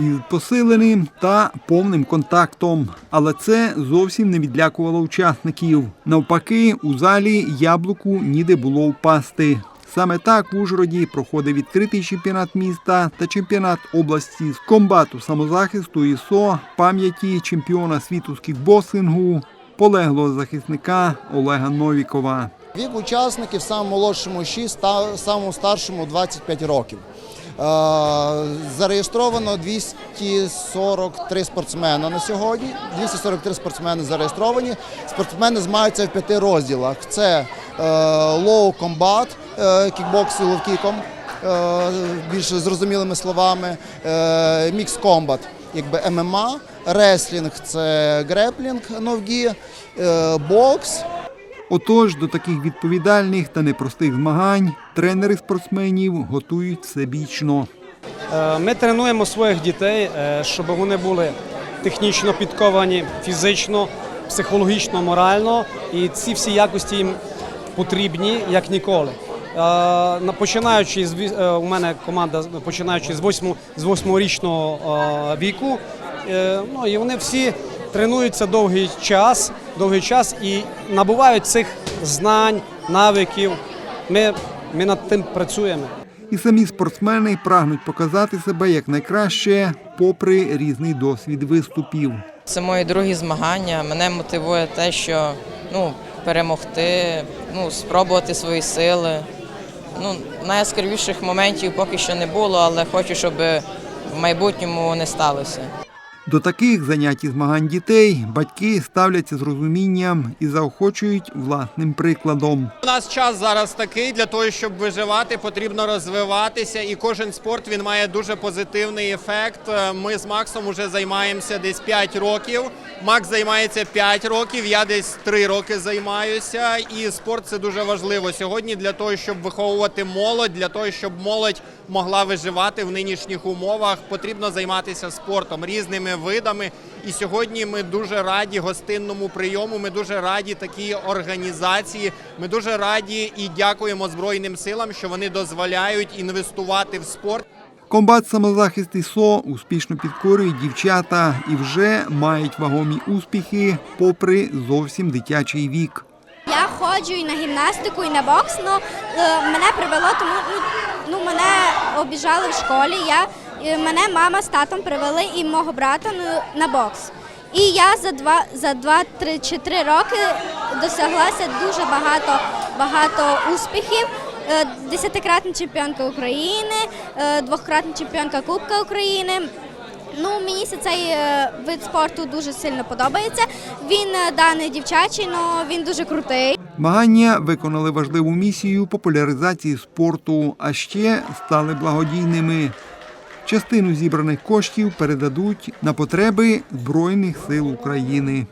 із посиленим та повним контактом. Але це зовсім не відлякувало учасників. Навпаки, у залі яблуку ніде було впасти. Саме так в Ужгороді проходив відкритий чемпіонат міста та чемпіонат області з комбату самозахисту ІСО пам'яті чемпіона світу з кікбоксингу, полеглого захисника Олега Новікова. Вік учасників самому молодшому 6, ста- самому старшому 25 років. Е, Зареєстровано 243 спортсмена на сьогодні. 243 спортсмени зареєстровані. Спортсмени змагаються в п'яти розділах: це лоу комбат, кікбокс силовкіком, е, більш зрозумілими словами, мікс комбат, якби ММА, реслінг це греплінг, новгі, е, бокс. Отож, до таких відповідальних та непростих змагань тренери спортсменів готують всебічно. Е, Ми тренуємо своїх дітей, е, щоб вони були технічно підковані, фізично, психологічно, морально, і ці всі якості їм потрібні як ніколи. Е, Починаючи з у мене команда починаючи з 8, з 8-річного е, віку, ну і вони всі тренуються довгий час, довгий час і набувають цих знань, навиків. Ми, ми над тим працюємо. І самі спортсмени прагнуть показати себе як найкраще, попри різний досвід виступів. Це мої другі змагання. Мене мотивує те, що ну, перемогти, ну, спробувати свої сили. Ну, найяскравіших моментів поки що не було, але хочу, щоб в майбутньому не сталося. До таких занять і змагань дітей батьки ставляться з розумінням і заохочують власним прикладом. У нас час зараз такий для того, щоб виживати, потрібно розвиватися, і кожен спорт він має дуже позитивний ефект. Ми з Максом вже займаємося десь 5 років. Макс займається 5 років, я десь 3 роки займаюся. І спорт це дуже важливо сьогодні для того, щоб виховувати молодь, для того, щоб молодь могла виживати в нинішніх умовах. Потрібно займатися спортом різними видами. І сьогодні ми дуже раді гостинному прийому. Ми дуже раді такій організації. Ми дуже раді і дякуємо Збройним силам, що вони дозволяють інвестувати в спорт. Комбат самозахист ІСО успішно підкорюють дівчата і вже мають вагомі успіхи, попри зовсім дитячий вік. Я ходжу і на гімнастику, і на бокс. Ну е, мене привело, тому ну, ну мене обіжали в школі. Я е, мене мама з татом привели і мого брата ну, на бокс. І я за два за два, три чи три роки досяглася дуже багато багато успіхів. Е, Десятикратна чемпіонка України, е, двократна чемпіонка Кубка України. Ну, мені цей е, вид спорту дуже сильно подобається. Він даний дівчачий, але він дуже крутий. Змагання виконали важливу місію популяризації спорту, а ще стали благодійними. Частину зібраних коштів передадуть на потреби Збройних сил України.